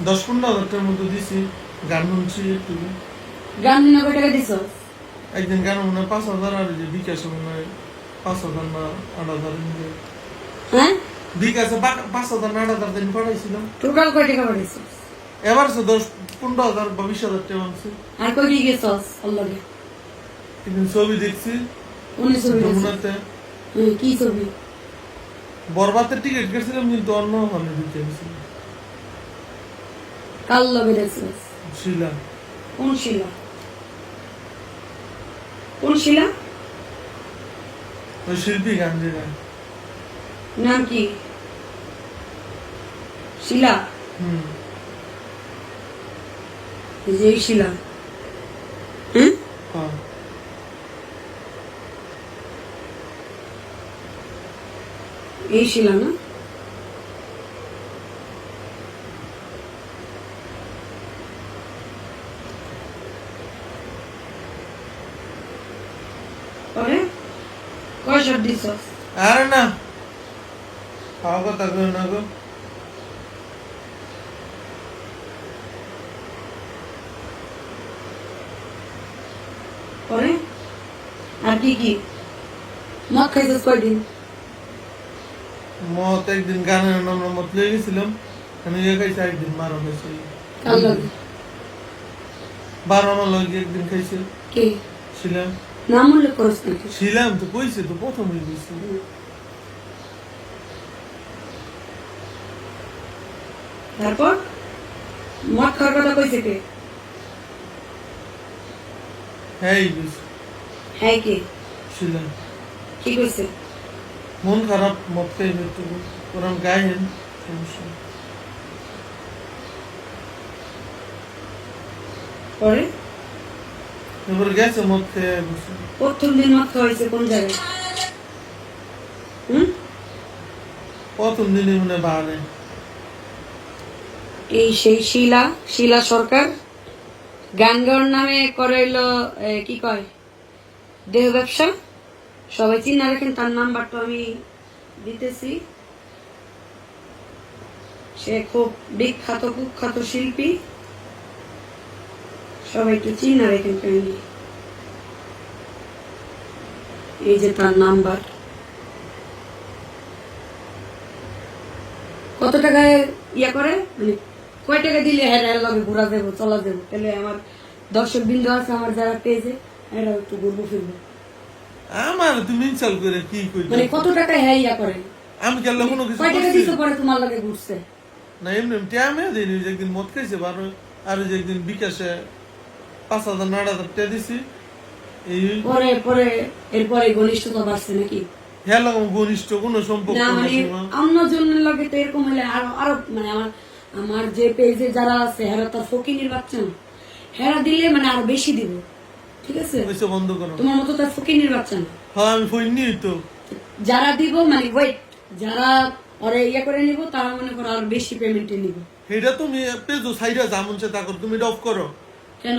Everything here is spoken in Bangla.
দশ পনেরো হাজার টাকার মতো দিছি গান শুনছি একটু। গান দিনে কয় টাকা দিছ? একদিন গান মনে হয় পাঁচ হাজার আর যে বিকাশে মনে হয় পাঁচ হাজার না আট হাজার হ্যাঁ? বিকাশে পাঁচ হাজার না আট হাজার দিন পাঠাইছিলাম। টোটাল কয় টাকা পাঠাইছ? এবার সে দশ পনেরো হাজার বা বিশ হাজার টাকা আনছি। আর কই দিয়ে গেছস আল্লাহকে একদিন ছবি দেখছি কোন ছবি? যমুনাতে। কি ছবি? বরবাতের টিকিট কেটেছিলাম কিন্তু অন্য হলে দিতে কাল লগে দেখছস শিলা কোন শিলা কোন শিলা ওই শিল্পী গান যে গায় নাম কি শিলা হুম এই যে এই শিলা হ্যাঁ হ্যাঁ এই শিলা না পরে কয় শট দিছস আরে না খাওয়া কথা কেউ না গো পরে আর কি কি মদ খাইছিস কয়দিন মত একদিন গানের নাম মত লিয়ে গেছিলাম আমি খাইছি একদিন বারো খাইছি বারো আমার লগে একদিন খাইছি কে ছিলাম নাম উল্লেখ করস নাকি ছিলাম তো কইছে তো প্রথমে গেছি। তারপর? মদ খাওয়ার কথা কইছে কে? হ্যাঁ গেছি হ্যাঁ কে? ছিলাম। কি কইছে? মন খারাপ মত খাইবে একটু ওরম গায়েন সমস্যা। পরে? এবার গেছে মদ খেয়ে প্রথম দিন মদ খাওয়াইছে কোন জায়গায়? হুম? প্রথম দিনে মনে বাহানে এই সেই শিলা শিলা সরকার গান গাওয়ার নামে করে হইল কি কয়? দেহ ব্যবসা? সবাই চিনা রাখেন তার নাম্বারটা আমি দিতেছি। সে খুব বিখ্যাত কুখ্যাত শিল্পী। কাহিনী এই যে তার নাম্বার। কত টাকায় ইয়া করে? মানে কয় টাকা দিলে হ্যাঁ লগে ঘোরা দেবো চলা দেবো তাহলে আমার দর্শক বিন্দু আছে আমার যারা পেয়েছে এরা একটু ঘুরবো ফিরবো। আমার তুমি ইনসাল করে কি কইবে? মানে কত টাকা হ্যাঁ ইয়া করে? আমি কেন কোনো কিছু কয় টাকা পরে তোমার লাগে ঘুরছে না এমনি টাইমে দিন একদিন মদ খাইছে বারো আর যে একদিন বিকাশে পাঁচ হাজার না আট হাজার টাকা দিছি। পরে পরে এরপরে ঘনিষ্ঠতা বাড়ছে নাকি? হেলা ঘনিষ্ঠ কোনো সম্পর্ক না মানে অন্য জনের লগে তো এরকম হলে আরও আরও মানে আমার আমার যে পেজে যারা আছে হেরা তার ফকিনির বাচ্চা না। হেরা দিলে মানে আরও বেশি দিব। ঠিক আছে? হইছে বন্ধ করো। তোমার মতো তার ফকিনির বাচ্চা না। হ্যাঁ আমি তো। যারা দিব মানে ওয়েট যারা ওরে ইয়ে করে নিব তারা মনে করো আরও বেশি পেমেন্টে নিব। এটা তুমি পেজো সাইডে যা মন তা করো তুমি এটা অফ করো। কেন?